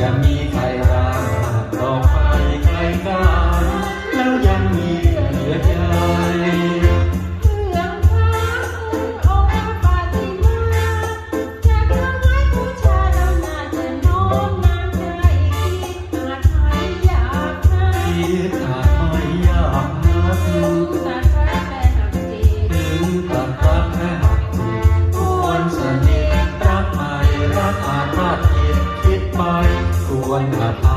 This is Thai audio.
จะมีใคร find a